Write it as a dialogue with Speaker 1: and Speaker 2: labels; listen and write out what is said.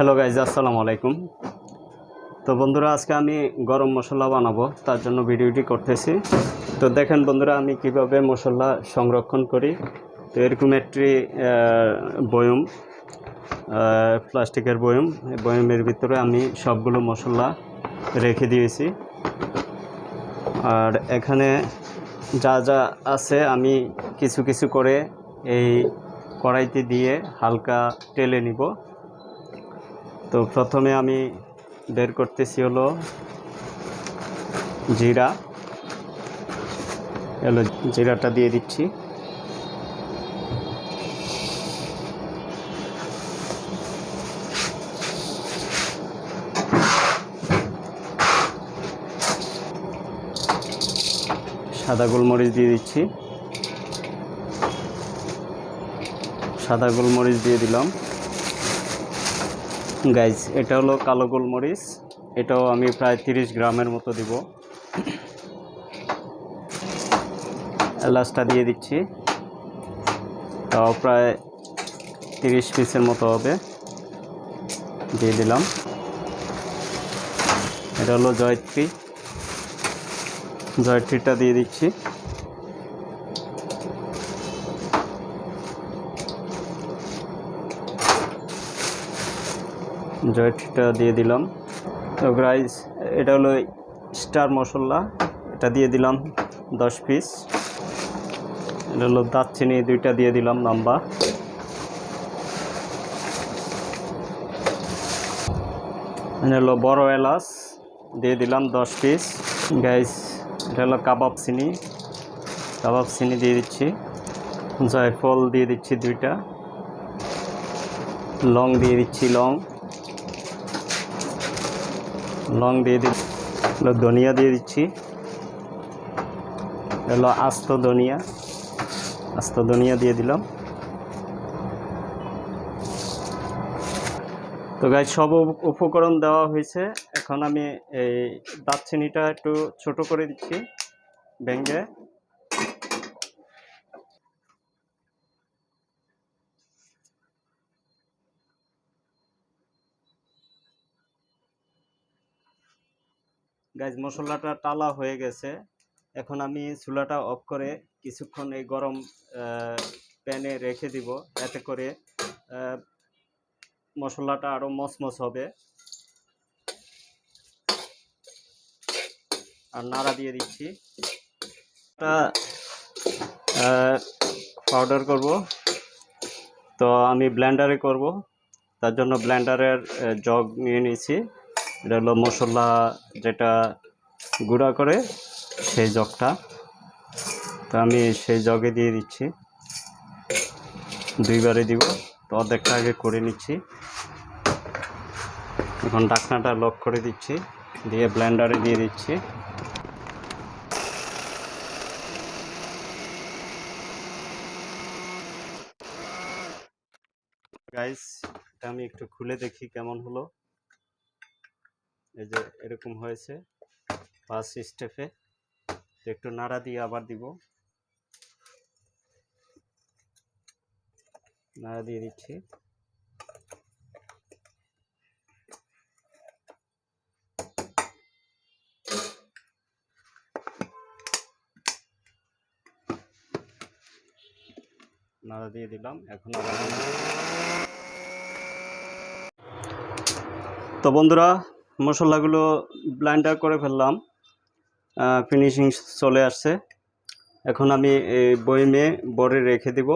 Speaker 1: Hello guys আসসালামু আলাইকুম তো বন্ধুরা, আজকে আমি গরম মশলা বানাবো। তার জন্য ভিডিওটি করতেছি। তো দেখেন বন্ধুরা, আমি কীভাবে মশলা সংরক্ষণ করি। তো এরকম একটি বয়ম প্লাস্টিকের বয়ম। বয়মের ভিতরে আমি সবগুলো মশলা রেখে দিয়েছি। আর এখানে যা যা আছে, আমি কিছু কিছু করে এই কড়াইতে দিয়ে হালকা টেলে নিব। তো প্রথমে আমি বের করতেছি হলো জিরা। এলো জিরাটা দিয়ে দিচ্ছি। সাদা গোলমরিচ দিয়ে দিচ্ছি। সাদা গোলমরিচ দিয়ে দিলাম। গাইজ এটা হলো কালো গোলমরিচ। এটাও আমি প্রায় তিরিশ গ্রামের মতো দিব। এলাচটা দিয়ে দিচ্ছি। তাও প্রায় তিরিশ পিসের মতো হবে। দিয়ে দিলাম। এটা হলো জয়ত্রী। জয়ত্রীটা দিয়ে দিচ্ছি। জয়ত্রীটা দিয়ে দিলাম। তো রাইস এটা হলো স্টার মশলা। এটা দিয়ে দিলাম দশ পিস এটা হলো দারচিনি, দুইটা দিয়ে দিলাম লম্বা এটা হলো বড় এলাচ, দিয়ে দিলাম দশ পিস গাইস এটা হলো কাবাব চিনি। কাবাব চিনি দিয়ে দিচ্ছি। জয়ফল দিয়ে দিচ্ছি দুইটা। লং দিয়ে দিচ্ছি লং। লং দিয়ে দিচ্ছি, হলো ধনিয়া দিয়ে দিচ্ছি। হলো আস্ত ধনিয়া আস্ত ধনিয়া দিয়ে দিলাম। তো গাই সব উপ- উপকরণ দেওয়া হয়েছে। এখন আমি এই দারচিনিটা একটু ছোট করে দিচ্ছি ভেঙে গাইজ মশলাটা টালা হয়ে গেছে। এখন আমি চুলাটা অফ করে কিছুক্ষণ এই গরম প্যানে রেখে দিব। এতে করে মশলাটা আরও মচমচ হবে। আর নাড়া দিয়ে দিচ্ছি। পাউডার করব। তো আমি ব্লেন্ডারে করব। তার জন্য ব্লেন্ডারের জগ নিয়ে নিয়েছি। এটা হলো মশলা যেটা গুঁড়া করে সেই জগটা। তো আমি সেই জগে দিয়ে দিচ্ছি। দুইবারে দিব। তো অর্ধেকটা আগে করে নিচ্ছি। এখন ঢাকনাটা লক করে দিচ্ছি। দিয়ে ব্লেন্ডারে দিয়ে দিচ্ছি। গাইস এটা আমি একটু খুলে দেখি কেমন হলো। এই যে এরকম হয়েছে। ফার্স্ট স্টেপে একটু নাড়া দিয়ে আবার দিব। নাড়া দিয়ে দিচ্ছি। নাড়া দিয়ে দিলাম। এখন তো বন্ধুরা মশলাগুলো ব্লাইন্ডার করে ফেললাম। ফিনিশিং চলে আসছে। এখন আমি এই বইমে বড়ে রেখে দিব।